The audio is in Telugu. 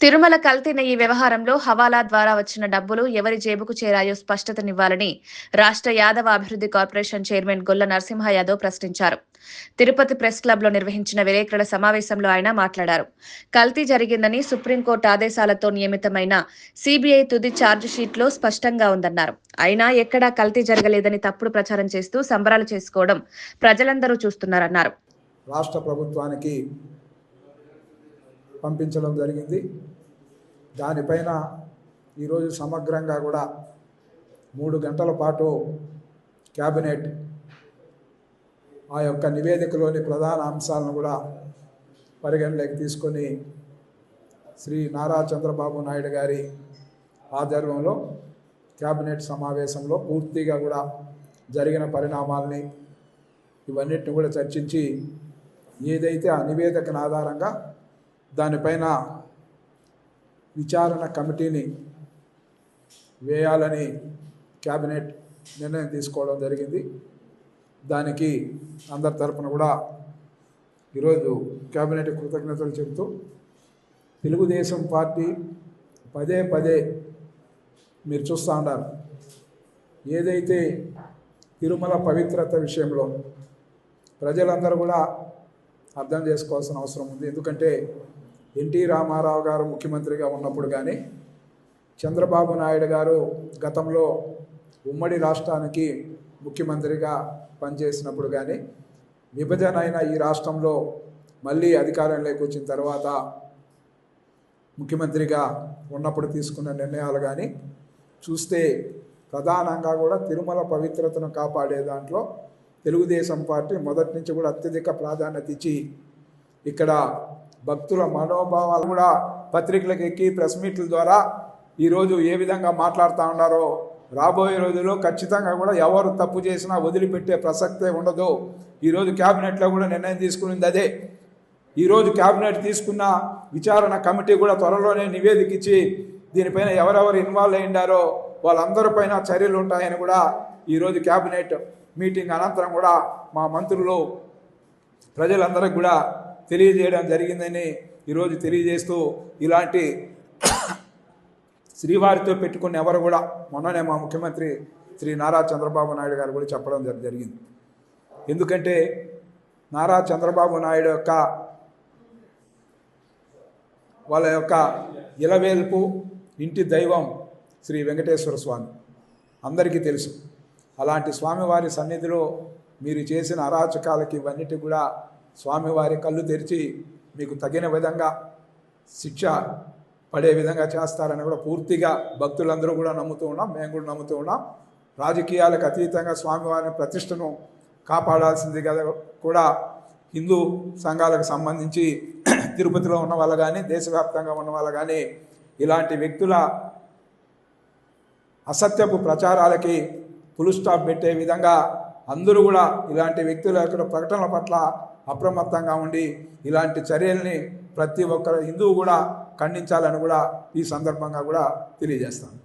తిరుమల కల్తీన ఈ వ్యవహారంలో హవాలా ద్వారా వచ్చిన డబ్బులు ఎవరి జేబుకు చేరాయో స్పష్టతనివ్వాలని రాష్ట్ర యాదవ అభివృద్ధి కార్పొరేషన్ చైర్మన్ గొల్ల నరసింహ యాదవ్ ప్రశ్నించారు. తిరుపతి ప్రెస్ క్లబ్లో నిర్వహించిన విలేకరుల సమావేశంలో ఆయన మాట్లాడారు. కల్తీ జరిగిందని సుప్రీంకోర్టు ఆదేశాలతో నియమితమైన సిబిఐ తుది ఛార్జ్ షీట్లో స్పష్టంగా ఉందన్నారు. అయినా ఎక్కడా కల్తీ జరగలేదని తప్పుడు ప్రచారం చేస్తూ సంబరాలు చేసుకోవడం ప్రజలందరూ చూస్తున్నారన్నారు. రాష్ట్ర ప్రభుత్వానికి పంపించడం జరిగింది. దానిపైన ఈరోజు సమగ్రంగా కూడా మూడు గంటల పాటు క్యాబినెట్ ఆ యొక్క నివేదికలోని ప్రధాన అంశాలను కూడా పరిగణలోకి తీసుకొని శ్రీ నారా చంద్రబాబు నాయుడు గారి ఆధ్వర్యంలో క్యాబినెట్ సమావేశంలో పూర్తిగా కూడా జరిగిన పరిణామాలని ఇవన్నిటిని కూడా చర్చించి ఏదైతే ఆ నివేదికను ఆధారంగా దానిపైన విచారణ కమిటీని వేయాలని క్యాబినెట్ నిర్ణయం తీసుకోవడం జరిగింది. దానికి అందరి తరపున కూడా ఈరోజు క్యాబినెట్ కృతజ్ఞతలు చెబుతూ తెలుగుదేశం పార్టీ పదే పదే మీరు చూస్తూ ఉన్నారు. ఏదైతే తిరుమల పవిత్రత విషయంలో ప్రజలందరూ కూడా అర్థం చేసుకోవాల్సిన అవసరం ఉంది. ఎందుకంటే ఎన్టీ రామారావు గారు ముఖ్యమంత్రిగా ఉన్నప్పుడు కానీ చంద్రబాబు నాయుడు గారు గతంలో ఉమ్మడి రాష్ట్రానికి ముఖ్యమంత్రిగా పనిచేసినప్పుడు కానీ విభజన అయిన ఈ రాష్ట్రంలో మళ్ళీ అధికారంలోకి వచ్చిన తర్వాత ముఖ్యమంత్రిగా ఉన్నప్పుడు తీసుకున్న నిర్ణయాలు కానీ చూస్తే ప్రధానంగా కూడా తిరుమల పవిత్రతను కాపాడే దాంట్లో తెలుగుదేశం పార్టీ మొదటి నుంచి కూడా అత్యధిక ప్రాధాన్యత ఇచ్చి ఇక్కడ భక్తుల మనోభావాలు కూడా పత్రికలకు ఎక్కి ప్రెస్ మీట్ల ద్వారా ఈరోజు ఏ విధంగా మాట్లాడుతూ ఉన్నారో రాబోయే రోజుల్లో ఖచ్చితంగా కూడా ఎవరు తప్పు చేసినా వదిలిపెట్టే ప్రసక్తే ఉండదు. ఈరోజు క్యాబినెట్లో కూడా నిర్ణయం తీసుకునింది అదే. ఈరోజు క్యాబినెట్ తీసుకున్న విచారణ కమిటీ కూడా త్వరలోనే నివేదిక ఇచ్చి దీనిపైన ఎవరెవరు ఇన్వాల్వ్ అయ్యిండారో వాళ్ళందరిపైన చర్యలు ఉంటాయని కూడా ఈరోజు క్యాబినెట్ మీటింగ్ అనంతరం కూడా మా మంత్రులు ప్రజలందరికీ కూడా తెలియజేయడం జరిగిందని ఈరోజు తెలియజేస్తూ ఇలాంటి శ్రీవారితో పెట్టుకున్న ఎవరు కూడా మొన్ననే మా ముఖ్యమంత్రి శ్రీ నారా చంద్రబాబు నాయుడు గారు కూడా చెప్పడం జరిగింది. ఎందుకంటే నారా చంద్రబాబు నాయుడు యొక్క వాళ్ళ యొక్క ఇలవేల్పు ఇంటి దైవం శ్రీ వెంకటేశ్వర స్వామి. అందరికీ తెలుసు. అలాంటి స్వామివారి సన్నిధిలో మీరు చేసిన అరాచకాలకి ఇవన్నిటి కూడా స్వామివారి కళ్ళు తెరిచి మీకు తగిన విధంగా శిక్ష పడే విధంగా చేస్తారని కూడా పూర్తిగా భక్తులందరూ కూడా నమ్ముతూ ఉన్నాం. మేము కూడా నమ్ముతూ ఉన్నాం. రాజకీయాలకు అతీతంగా స్వామివారి ప్రతిష్టను కాపాడాల్సింది కదా కూడా హిందూ సంఘాలకు సంబంధించి తిరుపతిలో ఉన్న వాళ్ళు కానీ దేశవ్యాప్తంగా ఉన్న వాళ్ళు కానీ ఇలాంటి వ్యక్తుల అసత్యపు ప్రచారాలకి ఫుల్ స్టాప్ పెట్టే విధంగా అందరూ కూడా ఇలాంటి వ్యక్తుల యొక్క ప్రకటనల పట్ల అప్రమత్తంగా ఉండి ఇలాంటి చర్యల్ని ప్రతి ఒక్కరు హిందువు కూడా ఖండించాలని కూడా ఈ సందర్భంగా కూడా తెలియజేస్తాను.